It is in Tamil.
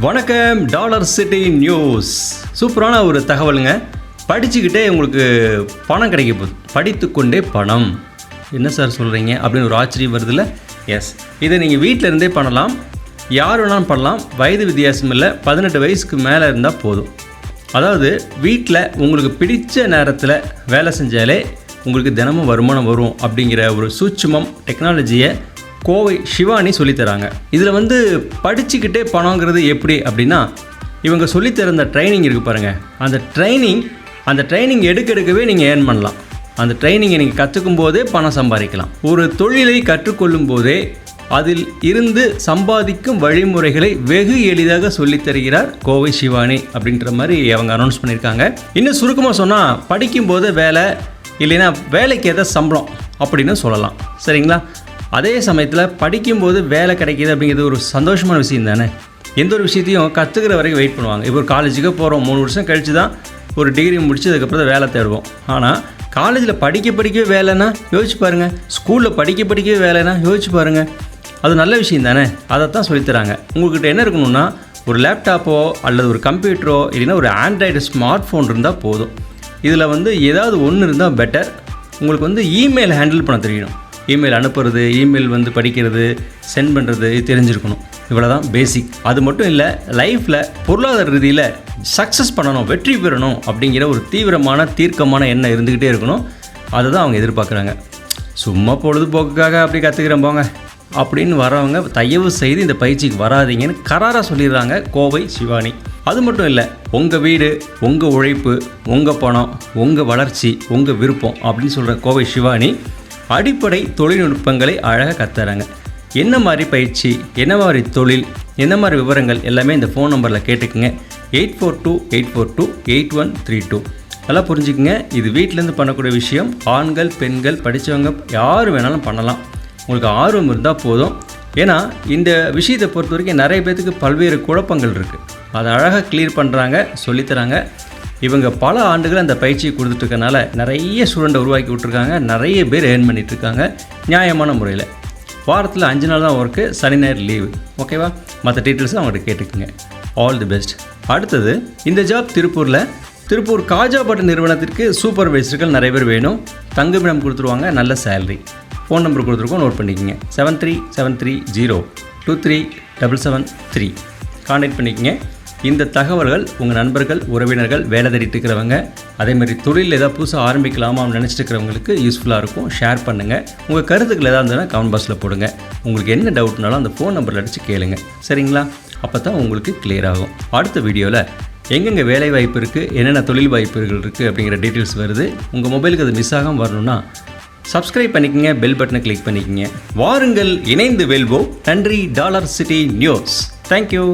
வணக்கம் டாலர் சிட்டி நியூஸ். சூப்பரான ஒரு தகவலுங்க. படிச்சுக்கிட்டே உங்களுக்கு பணம் கிடைக்க போகுது படித்துக்கொண்டே பணம். என்ன சார் சொல்கிறீங்க அப்படின்னு ஒரு ஆச்சரியம் வருதுல்ல? எஸ் இதை நீங்கள் வீட்டில் இருந்தே பண்ணலாம். யார் வேணாலும் பண்ணலாம். வயது வித்தியாசம் இல்லை. பதினெட்டு வயசுக்கு மேலே இருந்தால் போதும். அதாவது வீட்டில் உங்களுக்கு பிடித்த நேரத்தில் வேலை செஞ்சாலே உங்களுக்கு தினமும் வருமானம் வரும் அப்படிங்கிற ஒரு சூட்சுமம் டெக்னாலஜியை கோவை சிவானி சொல்லித்தராங்க. இதில் வந்து படிச்சுக்கிட்டே பணங்கிறது எப்படி அப்படின்னா இவங்க சொல்லித்தரந்த ட்ரைனிங் இருக்குது பாருங்கள் அந்த ட்ரைனிங் அந்த ட்ரைனிங் எடுக்க எடுக்கவே நீங்கள் ஏர்ன் பண்ணலாம். அந்த ட்ரைனிங்கை நீங்கள் கற்றுக்கும் போதே பணம் சம்பாதிக்கலாம். ஒரு தொழிலை கற்றுக்கொள்ளும் போதே அதில் இருந்து சம்பாதிக்கும் வழிமுறைகளை வெகு எளிதாக சொல்லித் தருகிறார் கோவை சிவானி அப்படின்ற மாதிரி அவங்க அனௌன்ஸ் பண்ணியிருக்காங்க. இன்னும் சுருக்கமாக சொன்னால் படிக்கும்போது வேலை இல்லைன்னா வேலைக்கு ஏதாவது சம்பளம் அப்படின்னு சொல்லலாம். சரிங்களா? அதே சமயத்தில் படிக்கும்போது வேலை கிடைக்கிது அப்படிங்கிறது ஒரு சந்தோஷமான விஷயம் தானே? எந்த ஒரு விஷயத்தையும் கற்றுக்கிற வரைக்கும் வெயிட் பண்ணுவாங்க. இப்போ ஒரு காலேஜுக்கு போகிறோம் மூணு வருஷம் கழித்து தான் ஒரு டிகிரி முடிச்சு அதுக்கப்புறம் தான் வேலை தேடுவோம். ஆனால் காலேஜில் படிக்க படிக்கவே வேலைன்னா யோசிச்சு பாருங்கள் ஸ்கூலில் படிக்க படிக்கவே வேலைன்னா யோசிச்சு பாருங்கள் அது நல்ல விஷயம் தானே? அதைத்தான் சொல்லித்தராங்க உங்கள்கிட்ட என்ன இருக்கணும்னா ஒரு லேப்டாப்போ அல்லது ஒரு கம்ப்யூட்டரோ இல்லைன்னா ஒரு ஆண்ட்ராய்டு ஸ்மார்ட் ஃபோன் இருந்தால் போதும். இதில் வந்து ஏதாவது ஒன்று இருந்தால் பெட்டர் உங்களுக்கு வந்து இமெயில் ஹேண்டில் பண்ண தெரியணும் இமெயில் அனுப்புறது இமெயில் வந்து படிக்கிறது சென்ட் பண்ணுறது இது தெரிஞ்சிருக்கணும். இவ்வளோ தான் பேசிக் அது மட்டும் இல்லை லைஃப்பில் பொருளாதார ரீதியில் சக்ஸஸ் பண்ணணும் வெற்றி பெறணும் அப்படிங்கிற ஒரு தீவிரமான தீர்க்கமான எண்ணம் இருந்துக்கிட்டே இருக்கணும். அதை தான் அவங்க எதிர்பார்க்குறாங்க. சும்மா பொழுதுபோக்குக்காக அப்படி கற்றுக்கிறேன் போங்க. அப்படின்னு வரவங்க தயவு செய்து இந்த பயிற்சிக்கு வராதீங்கன்னு கராராக சொல்லிடுறாங்க கோவை சிவானி. அது மட்டும் இல்லை உங்கள் வீடு உங்கள் உழைப்பு உங்கள் பணம் உங்கள் வளர்ச்சி உங்கள் விருப்பம் அப்படின்னு சொல்கிற கோவை சிவானி அடிப்படை தொழில்நுட்பங்களை அழகாக கத்துறாங்க. என்ன மாதிரி பயிற்சி என்ன மாதிரி தொழில் என்ன மாதிரி விவரங்கள் எல்லாமே இந்த ஃபோன் நம்பரில் கேட்டுக்குங்க. Eight four two eight four two eight one three two நல்லா புரிஞ்சுக்குங்க. இது வீட்டிலேருந்து பண்ணக்கூடிய விஷயம். ஆண்கள் பெண்கள் படித்தவங்க யார் வேணாலும் பண்ணலாம். உங்களுக்கு ஆர்வம் இருந்தால் போதும். ஏன்னா இந்த விஷயத்தை பொறுத்த வரைக்கும் நிறைய பேர்த்துக்கு பல்வேறு குழப்பங்கள் இருக்குது அதை அழகாக கிளியர் பண்ணுறாங்க சொல்லித்தராங்க இவங்க பல ஆண்டுகள் அந்த பயிற்சியை கொடுத்துட்ருக்கனால நிறைய ஸ்டூடெண்ட்டை உருவாக்கி விட்ருக்காங்க நிறைய பேர் ஏர்ன் பண்ணிகிட்ருக்காங்க நியாயமான முறையில். வாரத்தில் அஞ்சு நாள் தான் ஒர்க்கு சனி ஞாயிறு லீவு ஓகேவா மற்ற டீட்டெயில்ஸ் அவங்கள்ட்ட கேட்டுக்குங்க. ஆல் தி பெஸ்ட் அடுத்தது இந்த ஜாப் திருப்பூரில் திருப்பூர் காஜாபட்ட நிறுவனத்திற்கு சூப்பர்வைசர்கள் நிறைய பேர் வேணும். தங்குமிடம் கொடுத்துருவாங்க நல்ல சேலரி ஃபோன் நம்பர் கொடுத்துருக்கோம் நோட் பண்ணிக்கோங்க. Seven three seven three zero two three double seven three contact பண்ணிக்கோங்க. இந்த தகவல்கள் உங்கள் நண்பர்கள் உறவினர்கள் வேலை தேடிட்டு இருக்கிறவங்க அதேமாதிரி தொழில் ஏதாவது புதுசாக ஆரம்பிக்கலாமான்னு நினச்சிட்டு இருக்கிறவங்களுக்கு யூஸ்ஃபுல்லாக இருக்கும். ஷேர் பண்ணுங்கள் உங்கள் கருத்துக்கள் ஏதாவது இருந்ததுன்னா கமெண்ட் பாக்ஸில் போடுங்க. உங்களுக்கு என்ன டவுட்னாலும் அந்த ஃபோன் நம்பரில் அடித்து கேளுங்க. சரிங்களா? அப்போ தான் உங்களுக்கு கிளியர் ஆகும். அடுத்த வீடியோவில் எங்கெங்கே வேலை வாய்ப்பு இருக்குது என்னென்ன தொழில் வாய்ப்புகள் இருக்குது அப்படிங்கிற டீட்டெயில்ஸ் வருது. உங்கள் மொபைலுக்கு அது மிஸ் ஆகாமல் வரணும்னா சப்ஸ்கிரைப் பண்ணிக்கங்க பெல் பட்டனை கிளிக் பண்ணிக்கங்க. வாருங்கள் இணைந்து வெல்வோம். நன்றி டாலர் சிட்டி நியூஸ் தேங்க்யூ